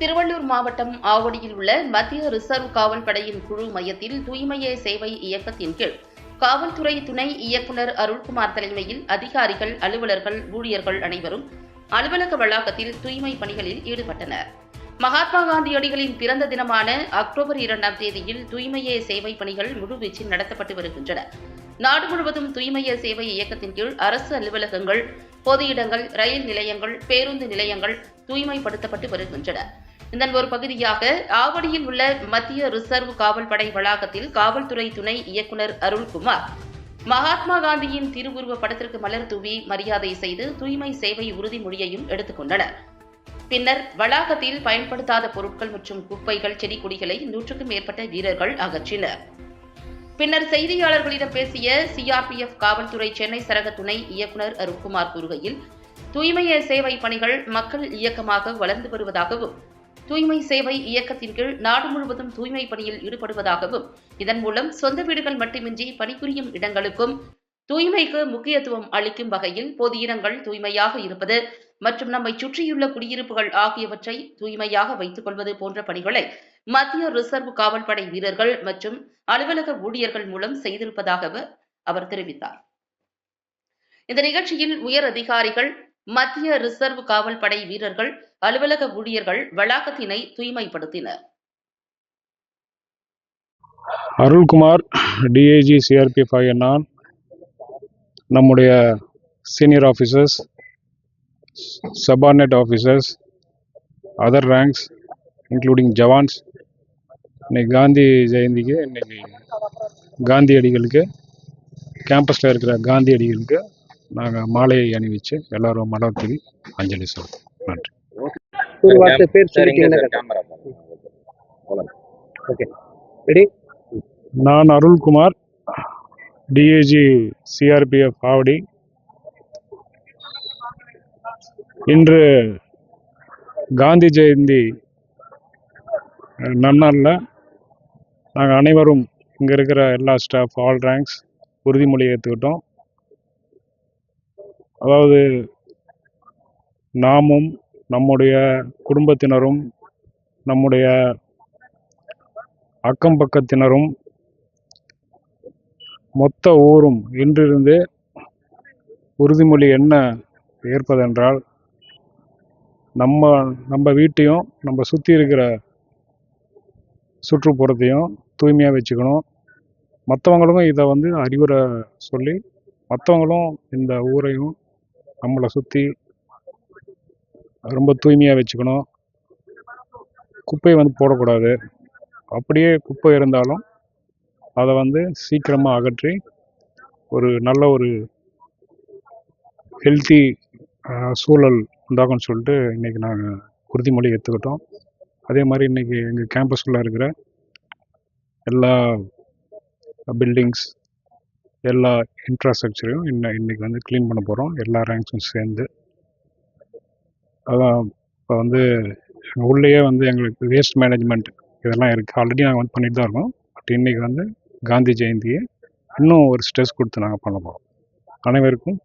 திருவள்ளூர் மாவட்டம் ஆவடியில் உள்ள மத்திய ரிசர்வ் காவல் படையின் குழு மையத்தில் தூய்மையே சேவை இயக்கத்தின் கீழ் காவல்துறை துணை இயக்குநர் அருள்குமார் தலைமையில் அதிகாரிகள் அலுவலர்கள் ஊழியர்கள் அனைவரும் அலுவலக வளாகத்தில் தூய்மை பணிகளில் ஈடுபட்டனர். மகாத்மா காந்தியடிகளின் பிறந்த தினமான அக்டோபர் இரண்டாம் தேதியில் தூய்மையே சேவை பணிகள் முழுவீச்சில் நடத்தப்பட்டு வருகின்றன. நாடு முழுவதும் தூய்மையே சேவை இயக்கத்தின் கீழ் அரசு அலுவலகங்கள் பொது இடங்கள் ரயில் நிலையங்கள் பேருந்து நிலையங்கள் தூய்மைப்படுத்தப்பட்டு வருகின்றன. இதன் ஒரு பகுதியாக ஆவடியில் உள்ள மத்திய ரிசர்வ் காவல் படை வளாகத்தில் காவல்துறை துணை இயக்குநர் அருள்குமார். மகாத்மா காந்தியின் திருவுருவ படத்திற்கு மலர் தூவி மரியாதை செய்து தூய்மை சேவை உறுதிமொழியையும் எடுத்துக்கொண்டனர் பின்னர் வளாகத்தில் பயன்படுத்தாத பொருட்கள் மற்றும் குப்பைகள் செடி கொடிகளை நூற்றுக்கும் மேற்பட்ட வீரர்கள் அகற்றினர். பின்னர் செய்தியாளர்களிடம் பேசிய சிஆர்பிஎஃப் காவல்துறை சென்னை சரக துணை இயக்குநர் அருண்குமார் கூறுகையில் தூய்மைய சேவை பணிகள் மக்கள் இயக்கமாக வளர்ந்து வருவதாகவும் தூய்மை சேவை இயக்கத்தின் கீழ் நாடு முழுவதும் தூய்மை பணியில் ஈடுபடுவதாகவும் இதன் மூலம் சொந்த வீடுகள் மட்டுமின்றி பணிபுரியும் இடங்களுக்கும் தூய்மைக்கு முக்கியத்துவம் அளிக்கும் வகையில் பொது இடங்கள் தூய்மையாக இருப்பது மற்றும் நம்மை சுற்றியுள்ள குடியிருப்புகள் ஆகியவற்றை தூய்மையாக வைத்துக் கொள்வது போன்ற பணிகளை மத்திய ரிசர்வ் காவல்படை வீரர்கள் மற்றும் அலுவலக ஊழியர்கள் மூலம் செய்திருப்பதாக அவர் தெரிவித்தார். இந்த நிகழ்ச்சியில் உயர் அதிகாரிகள் மத்திய ரிசர்வ் காவல் படை வீரர்கள் அலுவலக ஊழியர்கள் வளாகத்தினை தூய்மைப்படுத்தினர். அருள்குமார் டிஐஜி சிஆர்பிஎஃப் ஆகிய நான் நம்முடைய senior officers subordinate officers other ranks including jawans இன்னைக்கு காந்தி ஜெயந்திக்கு இன்னைக்கு காந்தியடிகளுக்கு கேம்பஸில் இருக்கிற காந்தியடிகளுக்கு நாங்கள் மாலையை அணிவிச்சு எல்லாரும் மலர்த்தி அஞ்சலி செலுத்தோம் நன்றி. ஒரு வார்த்தை பேர் ஓகே ரெடி நான் அருள்குமார் டிஏஜி சிஆர்பிஎஃப் ஆவடி. இன்று காந்தி ஜெயந்தி நன்னாளில் நாங்கள் அனைவரும் இங்கே இருக்கிற எல்லா ஸ்டாஃப் ஆல் ரேங்க்ஸ் உறுதிமொழி ஏற்றுக்கிட்டோம் அதாவது நாமும் நம்முடைய குடும்பத்தினரும் நம்முடைய அக்கம் பக்கத்தினரும் மொத்த ஊரும் இன்றிருந்து உறுதிமொழி என்ன ஏற்பதென்றால் நம்ம நம்ம வீட்டையும் நம்ம சுற்றி இருக்கிற சுற்றுப்புறத்தையும் தூய்மையாக வச்சுக்கணும். மற்றவங்களுக்கும் இதை வந்து அறிவுரை சொல்லி மற்றவங்களும் இந்த ஊரையும் நம்மளை சுற்றி ரொம்ப தூய்மையாக வச்சுக்கணும். குப்பையை வந்து போடக்கூடாது. அப்படியே குப்பை இருந்தாலும் அதை வந்து சீக்கிரமாக அகற்றி ஒரு நல்ல ஒரு ஹெல்த்தி சூழல் உண்டாகும்னு சொல்லிட்டு இன்றைக்கி நாங்கள் உறுதிமொழி எடுத்துக்கிட்டோம். அதே மாதிரி இன்றைக்கி எங்கள் கேம்பஸ்குள்ளே இருக்கிற எல்லா பில்டிங்ஸ் எல்லா இன்ஃப்ராஸ்ட்ரக்சரையும் இன்ன இன்றைக்கி வந்து க்ளீன் பண்ண போகிறோம் எல்லா ரேங்க்ஸும் சேர்ந்து. அதான் இப்போ வந்து உள்ளேயே வந்து எங்களுக்கு வேஸ்ட் மேனேஜ்மெண்ட் இதெல்லாம் இருக்குது ஆல்ரெடி நாங்கள் வந்து பண்ணிட்டு தான் இருக்கோம். பட் இன்றைக்கி வந்து காந்தி ஜெயந்தியை இன்னும் ஒரு ஸ்ட்ரெஸ் கொடுத்து நாங்கள் பண்ண போகிறோம் அனைவருக்கும்